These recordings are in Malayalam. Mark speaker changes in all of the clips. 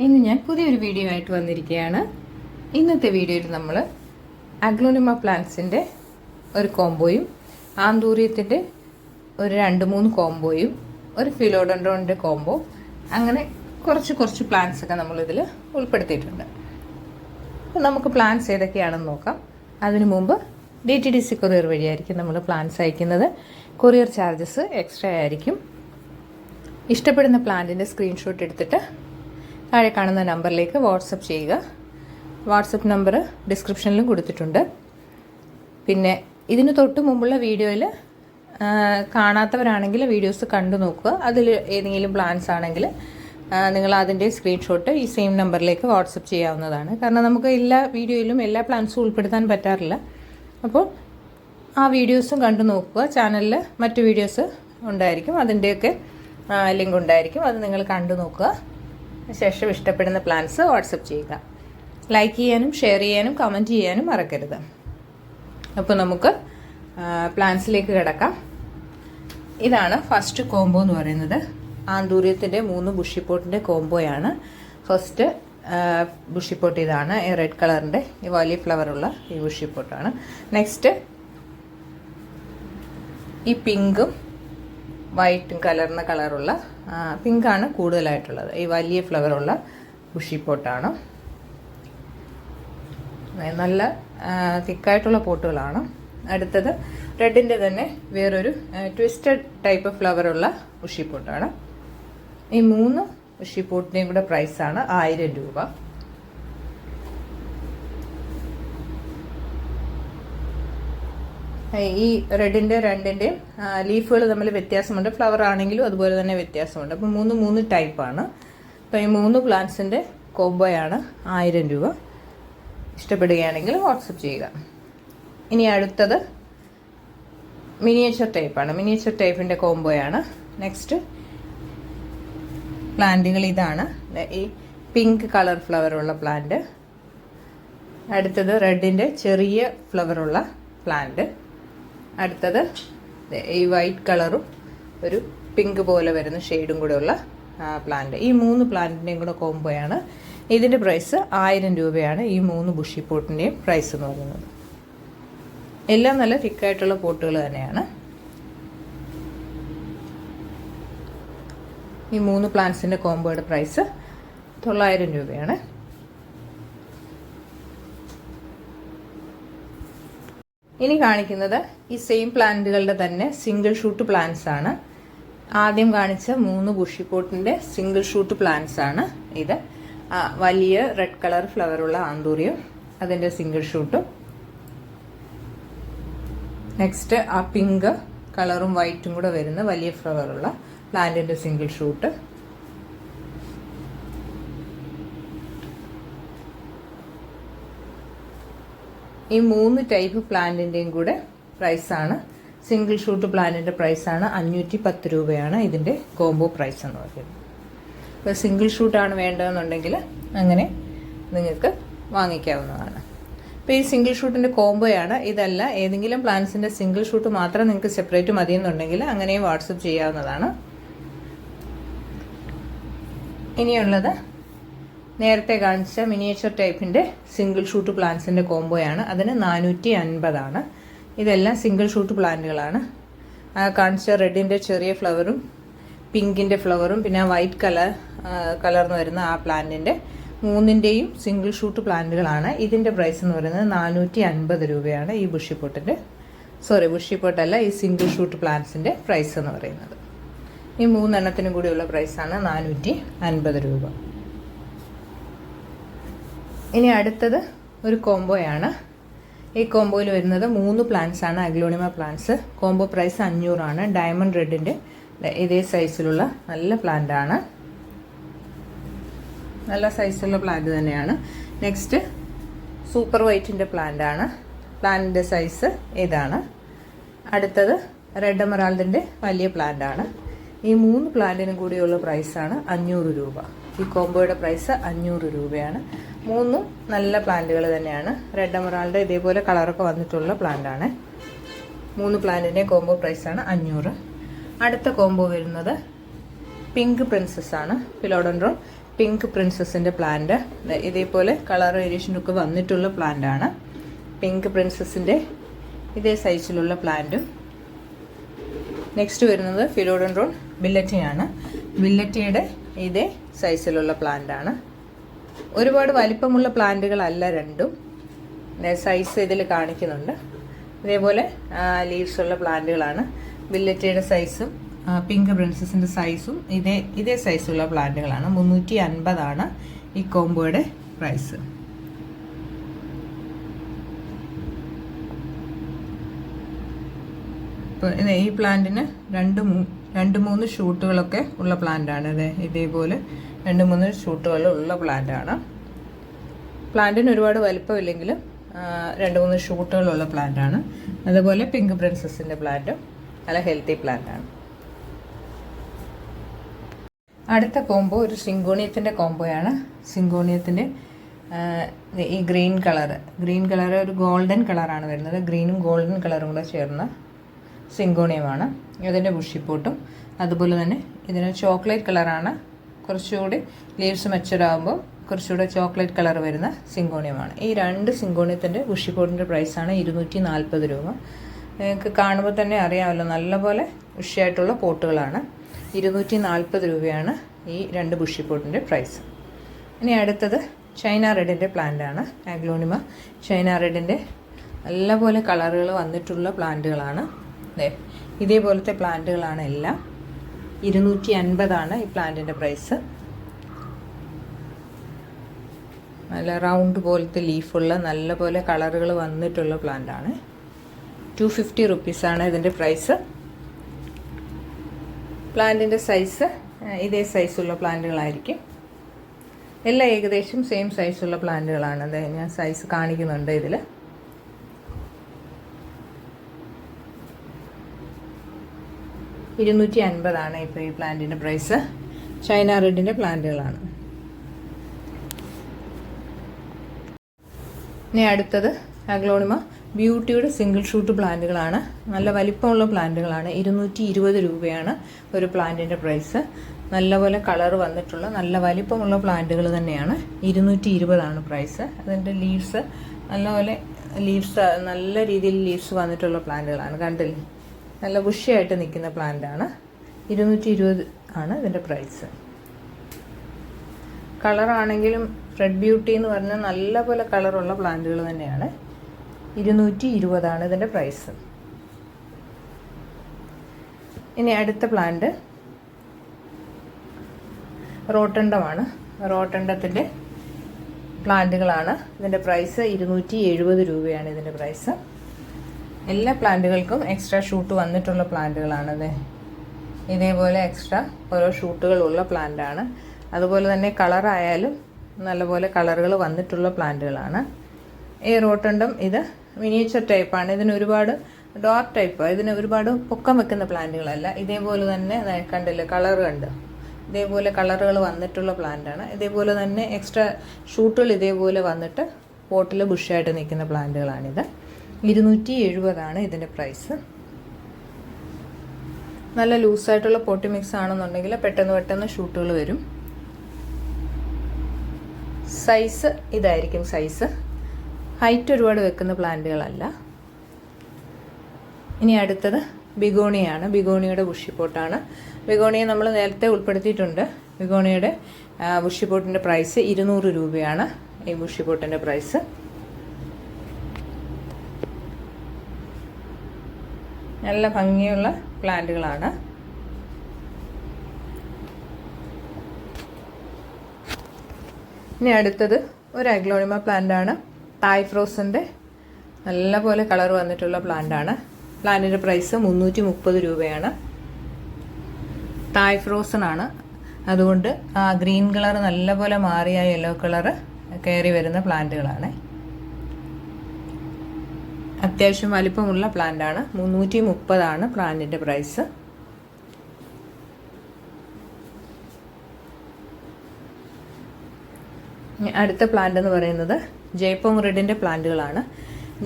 Speaker 1: ഇന്ന് ഞാൻ പുതിയൊരു വീഡിയോ ആയിട്ട് വന്നിരിക്കുകയാണ്. ഇന്നത്തെ വീഡിയോയിൽ നമ്മൾ അഗ്ലോണിമ പ്ലാന്റ്സിന്റെ ഒരു കോംബോയും ആന്തൂര്യത്തിന്റെ ഒരു രണ്ട് മൂന്ന് കോംബോയും ഒരു ഫിലോഡൻഡ്രോണിന്റെ കോംബോ അങ്ങനെ കുറച്ച് കുറച്ച് പ്ലാന്റ്സ് ഒക്കെ നമ്മളിതിൽ ഉൾപ്പെടുത്തിയിട്ടുണ്ട്. അപ്പോൾ നമുക്ക് പ്ലാന്റ്സ് ഏതൊക്കെയാണെന്ന് നോക്കാം. അതിനു മുമ്പ് D T D C courier വഴിയായിരിക്കും നമ്മൾ പ്ലാന്റ്സ് അയക്കുന്നത്. കൊറിയർ ചാർജസ് എക്സ്ട്രാ ആയിരിക്കും. ഇഷ്ടപ്പെടുന്ന പ്ലാന്റിന്റെ സ്ക്രീൻഷോട്ട് എടുത്തിട്ട് താഴെ കാണുന്ന നമ്പറിലേക്ക് വാട്സപ്പ് ചെയ്യുക. വാട്സപ്പ് നമ്പർ ഡിസ്ക്രിപ്ഷനിലും കൊടുത്തിട്ടുണ്ട്. പിന്നെ ഇതിന് തൊട്ട് മുമ്പുള്ള വീഡിയോയിൽ കാണാത്തവരാണെങ്കിൽ വീഡിയോസ് കണ്ടു നോക്കുക. അതിൽ ഏതെങ്കിലും പ്ലാൻസ് ആണെങ്കിൽ നിങ്ങൾ അതിന്റെ സ്ക്രീൻഷോട്ട് ഈ സെയിം നമ്പറിലേക്ക് വാട്സപ്പ് ചെയ്യാവുന്നതാണ്. കാരണം നമുക്ക് എല്ലാ വീഡിയോയിലും എല്ലാ പ്ലാൻസും ഉൾപ്പെടുത്താൻ പറ്റാറില്ല. അപ്പോൾ ആ വീഡിയോസും കണ്ടു നോക്കുക. ചാനലിൽ മറ്റു വീഡിയോസ് ഉണ്ടായിരിക്കും. അതിന്റെയൊക്കെ ലിങ്ക് ഉണ്ടായിരിക്കും. അത് നിങ്ങൾ കണ്ടു നോക്കുക. ശേഷം ഇഷ്ടപ്പെടുന്ന പ്ലാൻസ് വാട്സപ്പ് ചെയ്യുക. ലൈക്ക് ചെയ്യാനും ഷെയർ ചെയ്യാനും കമന്റ് ചെയ്യാനും മറക്കരുത്. അപ്പോൾ നമുക്ക് പ്ലാൻസിലേക്ക് കിടക്കാം. ഇതാണ് ഫസ്റ്റ് കോംബോ എന്ന് പറയുന്നത്. ആന്തൂര്യത്തിന്റെ മൂന്ന് ബുഷിപ്പോട്ടിന്റെ കോംബോയാണ് ഫസ്റ്റ് ബുഷിപ്പോട്ട് ഇതാണ്. ഈ റെഡ് കളറിന്റെ ഈ വലിയ ഫ്ലവറുള്ള ഈ ബുഷിപ്പോട്ടാണ് നെക്സ്റ്റ് ഈ പിങ്കും വൈറ്റും കലർന്ന കളറുള്ള പിങ്കാണ് കൂടുതലായിട്ടുള്ളത്. ഈ വലിയ ഫ്ലവറുള്ള ബുഷി പോട്ടാണ് നല്ല തിക്കായിട്ടുള്ള പോട്ടുകളാണ്. അടുത്തത് റെഡിന്റെ തന്നെ വേറൊരു ട്വിസ്റ്റഡ് ടൈപ്പ് ഫ്ലവറുള്ള ഉഷിപ്പോട്ടാണ് ഈ മൂന്ന് ഉഷിപ്പോട്ടിന്റെയും കൂടെ പ്രൈസാണ് ആയിരം രൂപ. ഈ റെഡിന്റെ രണ്ടിന്റെയും ലീഫുകൾ തമ്മിൽ വ്യത്യാസമുണ്ട്. ഫ്ലവർ ആണെങ്കിലും അതുപോലെ തന്നെ വ്യത്യാസമുണ്ട്. അപ്പോൾ മൂന്ന് മൂന്ന് ടൈപ്പാണ് അപ്പോൾ ഈ മൂന്ന് പ്ലാന്റ്സിന്റെ കോംബോയാണ് ആയിരം രൂപ. ഇഷ്ടപ്പെടുകയാണെങ്കിൽ വാട്സപ്പ് ചെയ്യുക. ഇനി അടുത്തത് മിനിയേച്ചർ ടൈപ്പാണ് മിനിയേച്ചർ ടൈപ്പിന്റെ കോംബോയാണ് നെക്സ്റ്റ് പ്ലാന്റുകൾ ഇതാണ്. ഈ പിങ്ക് കളർ ഫ്ലവറുള്ള പ്ലാന്റ് അടുത്തത് റെഡിന്റെ ചെറിയ ഫ്ലവറുള്ള പ്ലാന്റ് അടുത്തത് ഈ വൈറ്റ് കളറും ഒരു പിങ്ക് പോലെ വരുന്ന ഷെയ്ഡും കൂടെ ഉള്ള പ്ലാന്റ് ഈ മൂന്ന് പ്ലാന്റിന്റെയും കൂടെ കോംബോയാണ് ഇതിന്റെ പ്രൈസ് ആയിരം രൂപയാണ്. ഈ മൂന്ന് ബുഷി പോട്ടിന്റെയും പ്രൈസ് എന്ന് പറയുന്നത്. എല്ലാം നല്ല തിക്കായിട്ടുള്ള പോട്ടുകൾ തന്നെയാണ്. ഈ മൂന്ന് പ്ലാന്റ്സിന്റെ കോംബോയുടെ പ്രൈസ് തൊള്ളായിരം രൂപയാണ്. ഇനി കാണിക്കുന്നത് ഈ സെയിം പ്ലാന്റുകളുടെ തന്നെ സിംഗിൾ ഷൂട്ട് പ്ലാന്റ്സ് ആണ്. ആദ്യം കാണിച്ച മൂന്ന് ബുഷിപ്പോട്ടിന്റെ സിംഗിൾ ഷൂട്ട് പ്ലാന്റ്സ് ആണ് ഇത്. വലിയ റെഡ് കളർ ഫ്ലവറുള്ള ആന്തൂറിയും അതിന്റെ സിംഗിൾ ഷൂട്ടും നെക്സ്റ്റ് ആ പിങ്ക് കളറും വൈറ്റും കൂടെ വരുന്ന വലിയ ഫ്ലവറുള്ള പ്ലാന്റിന്റെ സിംഗിൾ ഷൂട്ട് ഈ മൂന്ന് ടൈപ്പ് പ്ലാന്റിന്റെയും കൂടെ പ്രൈസാണ് സിംഗിൾ ഷൂട്ട് പ്ലാന്റിന്റെ പ്രൈസാണ് അഞ്ഞൂറ്റി പത്ത് രൂപയാണ് ഇതിന്റെ കോംബോ പ്രൈസ് എന്ന് പറയുന്നത്. ഇപ്പോൾ സിംഗിൾ ഷൂട്ടാണ് വേണ്ടതെന്നുണ്ടെങ്കിൽ അങ്ങനെ നിങ്ങൾക്ക് വാങ്ങിക്കാവുന്നതാണ്. ഇപ്പോൾ ഈ സിംഗിൾ ഷൂട്ടിന്റെ കോംബോയാണ് ഇതല്ല ഏതെങ്കിലും പ്ലാന്റ്സിന്റെ സിംഗിൾ ഷൂട്ട് മാത്രം നിങ്ങൾക്ക് സെപ്പറേറ്റ് മതി എന്നുണ്ടെങ്കിൽ അങ്ങനെയും വാട്സപ്പ് ചെയ്യാവുന്നതാണ്. ഇനിയുള്ളത് നേരത്തെ കാണിച്ച മിനിയേച്ചർ ടൈപ്പിന്റെ സിംഗിൾ ഷൂട്ട് പ്ലാന്റ്സിന്റെ കോംബോയാണ് അതിന് നാനൂറ്റി അൻപതാണ് ഇതെല്ലാം സിംഗിൾ ഷൂട്ട് പ്ലാന്റുകളാണ് കാണിച്ച റെഡിന്റെ ചെറിയ ഫ്ലവറും പിങ്കിന്റെ ഫ്ലവറും പിന്നെ വൈറ്റ് കളർ കളർന്ന് വരുന്ന ആ പ്ലാന്റിന്റെ മൂന്നിന്റെയും സിംഗിൾ ഷൂട്ട് പ്ലാന്റുകളാണ് ഇതിന്റെ പ്രൈസ് എന്ന് പറയുന്നത് നാനൂറ്റി അൻപത് രൂപയാണ് ഈ ബുഷിപ്പോട്ടിന്റെ സോറി ബുഷിപ്പോട്ടല്ല ഈ സിംഗിൾ ഷൂട്ട് പ്ലാന്റ്സിന്റെ പ്രൈസ് എന്ന് പറയുന്നത്. ഈ മൂന്നെണ്ണത്തിനും കൂടിയുള്ള പ്രൈസാണ് നാനൂറ്റി അൻപത് രൂപ. ഇനി അടുത്തത് ഒരു കോംബോയാണ്. ഈ കോംബോയിൽ വരുന്നത് മൂന്ന് പ്ലാന്റ്സ് ആണ്. അഗ്ലോണിമ പ്ലാന്റ്സ് കോംബോ പ്രൈസ് അഞ്ഞൂറാണ്. ഡയമണ്ട് റെഡിന്റെ ഇതേ സൈസിലുള്ള നല്ല പ്ലാന്റ് ആണ്. നല്ല സൈസുള്ള പ്ലാന്റ് തന്നെയാണ്. നെക്സ്റ്റ് സൂപ്പർ വൈറ്റിന്റെ പ്ലാന്റ് ആണ്. പ്ലാന്റിന്റെ സൈസ് ഇതാണ്. അടുത്തത് റെഡ് എമറാൾഡിന്റെ വലിയ പ്ലാന്റ് ആണ്. ഈ മൂന്ന് പ്ലാന്റിനും കൂടിയുള്ള പ്രൈസാണ് അഞ്ഞൂറ് രൂപ. ഈ കോംബോയുടെ പ്രൈസ് അഞ്ഞൂറ് രൂപയാണ്. മൂന്നും നല്ല പ്ലാന്റുകൾ തന്നെയാണ്. റെഡ് എമറാൾഡ് ഇതേപോലെ കളറൊക്കെ വന്നിട്ടുള്ള പ്ലാന്റാണ് മൂന്ന് പ്ലാന്റിന്റെ കോംബോ പ്രൈസാണ് അഞ്ഞൂറ്. അടുത്ത കോംബോ വരുന്നത് പിങ്ക് പ്രിൻസസ് ആണ്. ഫിലോഡൻഡ്രോൺ പിങ്ക് പ്രിൻസസിന്റെ പ്ലാന്റ് ഇതേപോലെ കളർ വേരിയേഷനൊക്കെ വന്നിട്ടുള്ള പ്ലാന്റാണ് പിങ്ക് പ്രിൻസസിന്റെ ഇതേ സൈസിലുള്ള പ്ലാന്റും നെക്സ്റ്റ് വരുന്നത് ഫിലോഡൻഡ്രോൺ ബില്ലറ്റയാണ് ബില്ലറ്റയുടെ ഇതേ സൈസിലുള്ള പ്ലാന്റാണ് ഒരുപാട് വലിപ്പമുള്ള പ്ലാന്റുകളല്ല രണ്ടും. സൈസ് ഇതിൽ കാണിക്കുന്നുണ്ട്. ഇതേപോലെ ലീവ്സ് ഉള്ള പ്ലാന്റുകളാണ്. ബില്ലറ്റയുടെ സൈസും പിങ്ക് പ്രിൻസസിന്റെ സൈസും ഇതേ ഇതേ സൈസുള്ള പ്ലാന്റുകളാണ്. മുന്നൂറ്റി അൻപതാണ് ഈ കോംബോയുടെ പ്രൈസ് ഇപ്പോൾ ഈ പ്ലാന്റിന് രണ്ട് മൂ രണ്ട് മൂന്ന് ഷൂട്ടുകളൊക്കെ ഉള്ള പ്ലാന്റാണ് ഇത് ഇതേപോലെ. രണ്ട് മൂന്ന് ഷൂട്ടുകളുള്ള പ്ലാന്റാണ് പ്ലാന്റിന് ഒരുപാട് വലിപ്പമില്ലെങ്കിലും രണ്ട് മൂന്ന് ഷൂട്ടുകളുള്ള പ്ലാന്റാണ് അതുപോലെ പിങ്ക് പ്രിൻസസിന്റെ പ്ലാന്റും നല്ല ഹെൽത്തി പ്ലാന്റാണ് അടുത്ത കോംബോ ഒരു സിങ്കോണിയത്തിന്റെ കോംബോയാണ് സിങ്കോണിയത്തിന്റെ ഈ ഗ്രീൻ കളർ ഗ്രീൻ കളർ ഒരു ഗോൾഡൻ കളറാണ് വരുന്നത്. ഗ്രീനും ഗോൾഡൻ കളറും കൂടെ ചേർന്ന സിങ്കോണിയമാണ് ഇതിന്റെ ബുഷിപ്പോട്ടും അതുപോലെ തന്നെ ഇതിന് ചോക്ലേറ്റ് കളറാണ് കുറച്ചുകൂടി ലീവ്സ് മെച്ചൂർഡാകുമ്പോൾ കുറച്ചുകൂടെ ചോക്ലേറ്റ് കളർ വരുന്ന സിങ്കോണിയമാണ്. ഈ രണ്ട് സിങ്കോണിയത്തിന്റെ ഉഷിപ്പോടിന്റെ പ്രൈസാണ് ഇരുന്നൂറ്റി നാൽപ്പത് രൂപ. നിങ്ങൾക്ക് കാണുമ്പോൾ തന്നെ അറിയാമല്ലോ നല്ലപോലെ ഉഷിയായിട്ടുള്ള പോട്ടുകളാണ്. ഇരുന്നൂറ്റി നാൽപ്പത് രൂപയാണ് ഈ രണ്ട് ബുഷിപ്പോട്ടിന്റെ പ്രൈസ് ഇനി അടുത്തത് ചൈന റെഡിന്റെ പ്ലാന്റാണ് ആഗ്ലോണിമ ചൈന റെഡിന്റെ നല്ലപോലെ കളറുകൾ വന്നിട്ടുള്ള പ്ലാന്റുകളാണ് ഇതേപോലത്തെ പ്ലാന്റുകളാണ് എല്ലാം. ഇരുന്നൂറ്റി അൻപതാണ് ഈ പ്ലാന്റിന്റെ പ്രൈസ്. നല്ല റൗണ്ട് പോലത്തെ ലീഫുള്ള നല്ല പോലെ കളറുകൾ വന്നിട്ടുള്ള പ്ലാന്റാണ്. ടു ഫിഫ്റ്റി റുപ്പീസാണ് ഇതിന്റെ പ്രൈസ്. പ്ലാന്റിന്റെ സൈസ് ഇതേ സൈസുള്ള പ്ലാന്റുകളായിരിക്കും. എല്ലാം ഏകദേശം സെയിം സൈസുള്ള പ്ലാന്റുകളാണ്. അതെ ഞാൻ സൈസ് കാണിക്കുന്നുണ്ട് ഇതിൽ ഇരുന്നൂറ്റി അൻപതാണ് ഇപ്പോൾ ഈ പ്ലാന്റിന്റെ പ്രൈസ്. ചൈന റെഡിന്റെ പ്ലാന്റുകളാണ്. ഇനി അടുത്തത് അഗ്ലോണിമ ബ്യൂട്ടിയുടെ സിംഗിൾ ഷൂട്ട് പ്ലാന്റുകളാണ്. നല്ല വലിപ്പമുള്ള പ്ലാന്റുകളാണ്. ഇരുന്നൂറ്റി ഇരുപത് രൂപയാണ് ഒരു പ്ലാന്റിന്റെ പ്രൈസ്. നല്ലപോലെ കളർ വന്നിട്ടുള്ള നല്ല വലിപ്പമുള്ള പ്ലാന്റുകൾ തന്നെയാണ്. ഇരുന്നൂറ്റി ഇരുപതാണ് പ്രൈസ്. അതിന്റെ ലീവ്സ് നല്ലപോലെ ലീവ്സ് നല്ല രീതിയിൽ ലീവ്സ് വന്നിട്ടുള്ള പ്ലാന്റുകളാണ്. കണ്ടില്ലേ? നല്ല ബുഷിയായിട്ട് നിൽക്കുന്ന പ്ലാന്റാണ് ഇരുന്നൂറ്റി ഇരുപത് ആണ് ഇതിന്റെ പ്രൈസ് കളറാണെങ്കിലും റെഡ് ബ്യൂട്ടി എന്ന് പറഞ്ഞാൽ നല്ല പോലെ കളറുള്ള പ്ലാന്റുകൾ തന്നെയാണ്. ഇരുന്നൂറ്റി ഇരുപതാണ് ഇതിന്റെ പ്രൈസ് ഇനി അടുത്ത പ്ലാന്റ് റോട്ടണ്ടമാണ് റോട്ടണ്ടത്തിന്റെ പ്ലാന്റുകളാണ് ഇതിന്റെ പ്രൈസ് ഇരുന്നൂറ്റി എഴുപത് രൂപയാണ് ഇതിന്റെ പ്രൈസ് എല്ലാ പ്ലാന്റുകൾക്കും എക്സ്ട്രാ ഷൂട്ട് വന്നിട്ടുള്ള പ്ലാന്റുകളാണത്. ഇതേപോലെ എക്സ്ട്രാ ഓരോ ഷൂട്ടുകളുള്ള പ്ലാന്റാണ്. അതുപോലെ തന്നെ കളറായാലും നല്ലപോലെ കളറുകൾ വന്നിട്ടുള്ള പ്ലാന്റുകളാണ്. ഈ റോട്ടണ്ടം ഇത് മിനിയേച്ചർ ടൈപ്പാണ് ഇതിന് ഒരുപാട് ഡോർക്ക് ടൈപ്പ് ഇതിന് ഒരുപാട് പൊക്കം വെക്കുന്ന പ്ലാന്റുകളല്ല. ഇതേപോലെ തന്നെ കണ്ടില്ലേ കളർ കണ്ട്. ഇതേപോലെ കളറുകൾ വന്നിട്ടുള്ള പ്ലാന്റാണ്. ഇതേപോലെ തന്നെ എക്സ്ട്രാ ഷൂട്ടുകൾ ഇതേപോലെ വന്നിട്ട് പോട്ടിൽ ബുഷായിട്ട് നിൽക്കുന്ന പ്ലാന്റുകളാണിത്. ഇരുന്നൂറ്റി എഴുപതാണ് ഇതിന്റെ പ്രൈസ്. നല്ല ലൂസായിട്ടുള്ള പോട്ടി മിക്സ് ആണെന്നുണ്ടെങ്കിൽ പെട്ടെന്ന് പെട്ടെന്ന് ഷൂട്ടുകൾ വരും. സൈസ് ഇതായിരിക്കും സൈസ് ഹൈറ്റ് ഒരുപാട് വെക്കുന്ന പ്ലാന്റുകളല്ല. ഇനി അടുത്തത് ബിഗോണിയാണ്. ബിഗോണിയുടെ ബുഷിപ്പോട്ടാണ്. ബിഗോണിയെ നമ്മൾ നേരത്തെ ഉൾപ്പെടുത്തിയിട്ടുണ്ട്. ബിഗോണിയുടെ ബുഷിപ്പോട്ടിന്റെ പ്രൈസ് ഇരുന്നൂറ് രൂപയാണ്. ഈ ബുഷിപ്പോട്ടിന്റെ പ്രൈസ്. നല്ല ഭംഗിയുള്ള പ്ലാന്റുകളാണ്. ഇനി അടുത്തത് ഒരു അഗ്ലോണിമ പ്ലാന്റ് ആണ് തായ് ഫ്രോസിന്റെ നല്ല പോലെ കളർ വന്നിട്ടുള്ള പ്ലാന്റ് ആണ് പ്ലാന്റിന്റെ പ്രൈസ് മുന്നൂറ്റി മുപ്പത് രൂപയാണ്. തായ് ഫ്രോസൺ ആണ് അതുകൊണ്ട് ആ ഗ്രീൻ കളർ നല്ലപോലെ മാറിയ യെല്ലോ കളർ കയറി വരുന്ന പ്ലാന്റുകളാണ്. അത്യാവശ്യം വലിപ്പമുള്ള പ്ലാന്റ് ആണ് മുന്നൂറ്റി മുപ്പതാണ് പ്ലാന്റിന്റെ പ്രൈസ് അടുത്ത പ്ലാന്റ് എന്ന് പറയുന്നത് ജയ്പോങ് റെഡിന്റെ പ്ലാന്റുകളാണ്.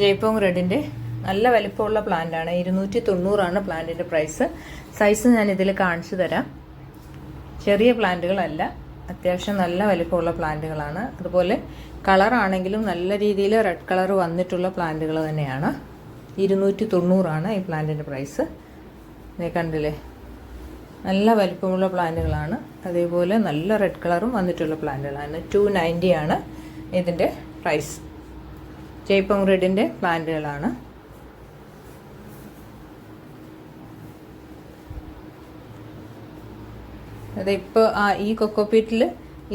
Speaker 1: ജയ്പോങ് റെഡിന്റെ നല്ല വലിപ്പമുള്ള പ്ലാന്റാണ്. ഇരുന്നൂറ്റി തൊണ്ണൂറാണ് പ്ലാന്റിന്റെ പ്രൈസ്. സൈസ് ഞാൻ ഇതിൽ കാണിച്ചു തരാം. ചെറിയ പ്ലാന്റുകളല്ല അത്യാവശ്യം നല്ല വലിപ്പമുള്ള പ്ലാന്റുകളാണ്. അതുപോലെ കളറാണെങ്കിലും നല്ല രീതിയിൽ റെഡ് കളർ വന്നിട്ടുള്ള പ്ലാന്റുകൾ തന്നെയാണ്. ഇരുന്നൂറ്റി തൊണ്ണൂറാണ് ഈ പ്ലാന്റിന്റെ പ്രൈസ്. കണ്ടില്ലേ? നല്ല വലിപ്പമുള്ള പ്ലാന്റുകളാണ്. അതേപോലെ നല്ല റെഡ് കളറും വന്നിട്ടുള്ള പ്ലാന്റുകളാണ്. ടു ആണ് ഇതിന്റെ പ്രൈസ്. ജയ്പോങ് റെഡിന്റെ പ്ലാന്റുകളാണ്. അതിപ്പോൾ ആ ഈ കൊക്കോപ്പീറ്റിൽ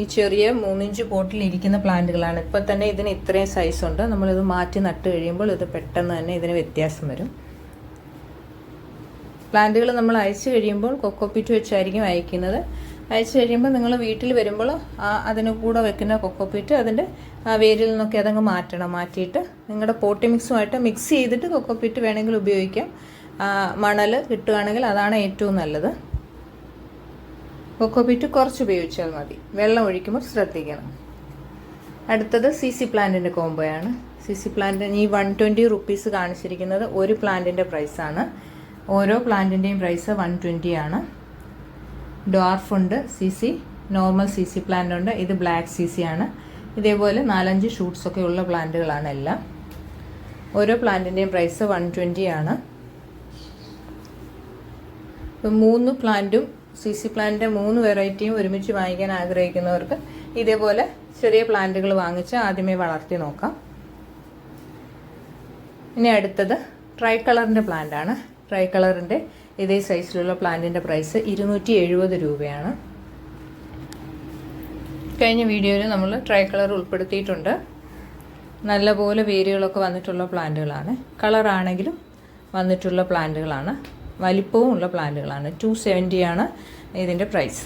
Speaker 1: ഈ ചെറിയ മൂന്നിഞ്ച് പോട്ടിൽ ഇരിക്കുന്ന പ്ലാന്റുകളാണ്. ഇപ്പോൾ തന്നെ ഇതിന് ഇത്രയും സൈസ് ഉണ്ട്. നമ്മളിത് മാറ്റി നട്ട് കഴിയുമ്പോൾ ഇത് പെട്ടെന്ന് തന്നെ ഇതിന് വ്യത്യാസം വരും. പ്ലാന്റുകൾ നമ്മൾ അയച്ചു കഴിയുമ്പോൾ കൊക്കോപ്പീറ്റ് വെച്ചായിരിക്കും അയക്കുന്നത്. അയച്ചു കഴിയുമ്പോൾ നിങ്ങൾ വീട്ടിൽ വരുമ്പോൾ അതിന് കൂടെ വെക്കുന്ന കൊക്കോപ്പീറ്റ് അതിന്റെ വേരിൽ നിന്നൊക്കെ അതങ്ങ് മാറ്റണം. മാറ്റിയിട്ട് നിങ്ങളുടെ പോട്ടി മിക്സുമായിട്ട് മിക്സ് ചെയ്തിട്ട് കൊക്കോപ്പീറ്റ് വേണമെങ്കിൽ ഉപയോഗിക്കാം. മണൽ കിട്ടുകയാണെങ്കിൽ അതാണ് ഏറ്റവും നല്ലത്. കൊക്കോപീറ്റ് കുറച്ച് ഉപയോഗിച്ചാൽ മതി. വെള്ളം ഒഴിക്കുമ്പോൾ ശ്രദ്ധിക്കണം. അടുത്തത് സി സി പ്ലാന്റിന്റെ കോംബോയാണ്. സി സി പ്ലാന്റിന് ഈ വൺ ട്വന്റി റുപ്പീസ് കാണിച്ചിരിക്കുന്നത് ഒരു പ്ലാന്റിന്റെ പ്രൈസാണ്. ഓരോ പ്ലാന്റിന്റെയും പ്രൈസ് വൺ ട്വന്റി ആണ്. ഡോർഫ് ഉണ്ട് C C normal C C plant ഉണ്ട്. ഇത് ബ്ലാക്ക് സി സി ആണ്. ഇതേപോലെ നാലഞ്ച് ഷൂട്ട്സ് ഒക്കെ ഉള്ള പ്ലാന്റുകളാണ് എല്ലാം. ഓരോ പ്ലാന്റിന്റെയും പ്രൈസ് വൺ ട്വന്റി ആണ്. മൂന്ന് പ്ലാന്റും സി സി പ്ലാന്റിന്റെ മൂന്ന് വെറൈറ്റിയും ഒരുമിച്ച് വാങ്ങിക്കാൻ ആഗ്രഹിക്കുന്നവർക്ക് ഇതേപോലെ ചെറിയ പ്ലാന്റുകൾ വാങ്ങിച്ച് ആദ്യമേ വളർത്തി നോക്കാം. ഇനി അടുത്തത് ട്രൈ കളറിന്റെ പ്ലാന്റ് ആണ്. ട്രൈ കളറിന്റെ ഇതേ സൈസിലുള്ള പ്ലാന്റിന്റെ പ്രൈസ് ഇരുന്നൂറ്റി എഴുപത് രൂപയാണ്. കഴിഞ്ഞ വീഡിയോയിൽ നമ്മൾ ട്രൈ കളർ ഉൾപ്പെടുത്തിയിട്ടുണ്ട്. നല്ലപോലെ വേരുകളൊക്കെ വന്നിട്ടുള്ള പ്ലാന്റുകളാണ്. കളറാണെങ്കിലും വന്നിട്ടുള്ള പ്ലാന്റുകളാണ്. വലിപ്പവും ഉള്ള പ്ലാന്റുകളാണ് ടു സെവന്റിയാണ് ഇതിന്റെ പ്രൈസ്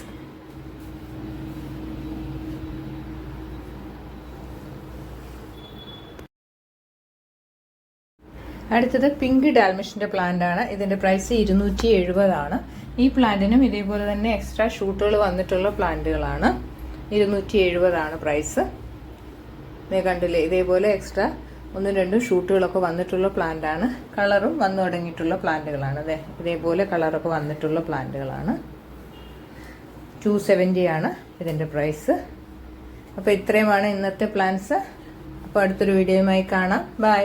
Speaker 1: അടുത്തത് പിങ്ക് ഡാൽമിഷിന്റെ പ്ലാന്റാണ് ഇതിന്റെ പ്രൈസ് ഇരുന്നൂറ്റി എഴുപതാണ് ഈ പ്ലാന്റിനും ഇതേപോലെ തന്നെ എക്സ്ട്രാ ഷൂട്ടുകൾ വന്നിട്ടുള്ള പ്ലാന്റുകളാണ് ഇരുന്നൂറ്റി എഴുപതാണ് പ്രൈസ് കണ്ടില്ലേ ഇതേപോലെ എക്സ്ട്രാ ഒന്നും രണ്ടും ഷൂട്ടുകളൊക്കെ വന്നിട്ടുള്ള പ്ലാന്റാണ് കളറും വന്നു തുടങ്ങിയിട്ടുള്ള പ്ലാന്റുകളാണ് അതെ ഇതേപോലെ കളറൊക്കെ വന്നിട്ടുള്ള പ്ലാന്റുകളാണ് ടു സെവന്റി ആണ് ഇതിന്റെ പ്രൈസ് അപ്പോൾ ഇത്രയുമാണ് ഇന്നത്തെ പ്ലാൻസ് അപ്പോൾ അടുത്തൊരു വീഡിയോയുമായി കാണാം. ബൈ